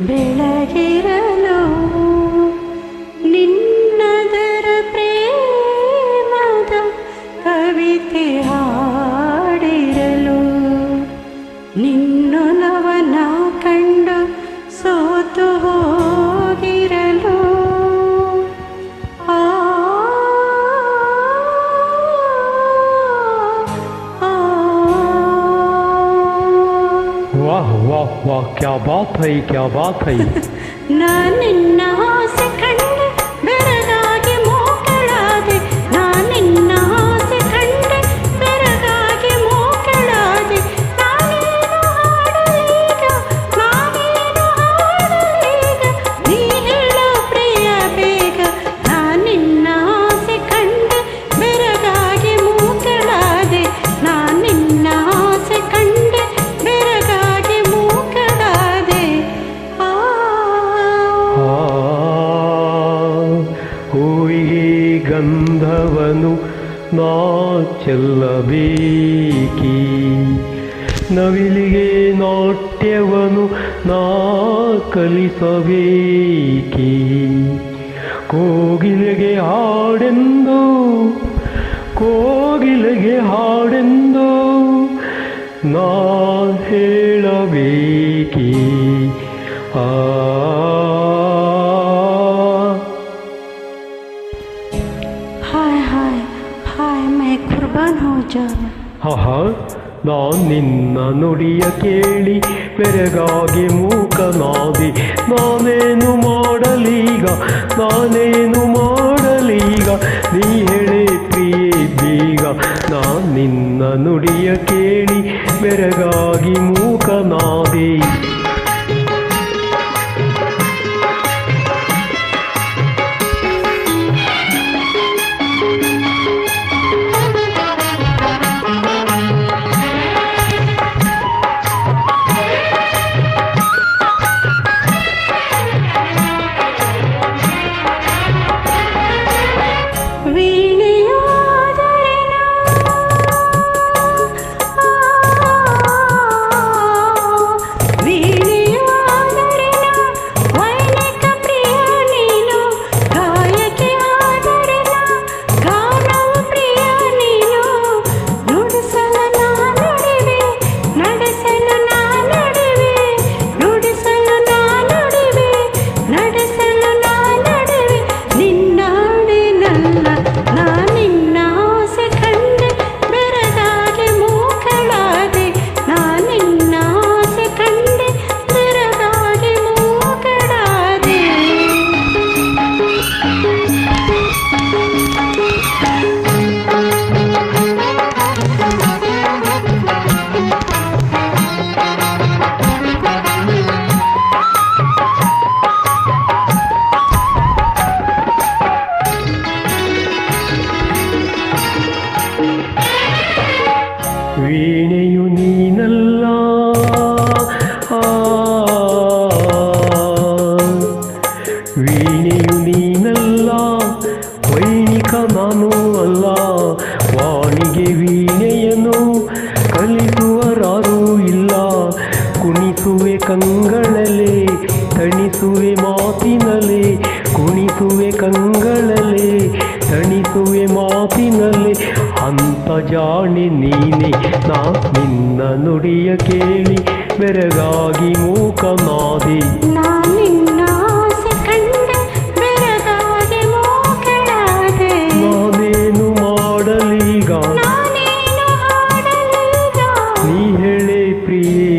लगिरलो ನಿನ್ನದರ ಪ್ರೇಮದ ಕವಿತೆ ಹಾ वाह वाह वाह क्या बात है क्या बात है ना नन्ना ನಾ ಚೆಲ್ಲಬೇಕಿ ನವಿಲಿಗೆ ನಾಟ್ಯವನು ನಾ ಕಲಿಸಬೇಕಿ ಕೋಗಿಲೆಗೆ ಹಾಡೆಂದು ಕೋಗಿಲೆಗೆ ಹಾಡೆಂದು ನಾ ಹೇಳಬೇಕಿ. ಆ. Hi hi. ಹಾಯ್, ಮೈ ಕುರ್ಬಾನ್ ಹೋ ಜಾವ ಹಹ ನಾ ನಿನ್ನ ನುಡಿಯ ಕೇಳಿ, ಬೆರಗಾಗಿ ಮೂಕನಾದಿ. ನಾನೇನು ಮಾಡಲೀಗ ನಾನೇನು ಮಾಡಲೀಗ? ನೀ ಹೇಳಿ ಪ್ರಿಯೆ ಬೀಗ ನಾನ್ ನಿನ್ನ ನುಡಿಯ ಕೇಳಿ, ಬೆರಗಾಗಿ ಮೂಕನಾದಿ. ವೀಣೆಯು ನೀನಲ್ಲ. ವೀಣೆಯು ನೀನಲ್ಲ. ವೈಣಿಕ ನಾನು ಅಲ್ಲ. ವಾಣಿಗೆ ವೀಣೆಯನ್ನು ಕಲಿಸುವರಾರೂ ಇಲ್ಲ. ಕುಣಿಸುವೆ ಕಂಗಳಲೆ ಕಣಿಸುವೆ ಮಾತಿನಲೆ, ಕುಣಿಸುವೆ ಕಂಗಳಲೆ. ಕ್ಷಣಿಸುವೆ ಮಾತಿನಲ್ಲಿ ಅಂತ ಜಾಣೆ ನೀನೆ ನಾ ನಿನ್ನ ನುಡಿಯ ಕೇಳಿ ಬೆರಗಾಗಿ ಮೂಕ ಮಾದಿ ಲಾ ಮಾಡಲೀಗ? ನೀ ಹೇಳೆ ಪ್ರಿಯೆ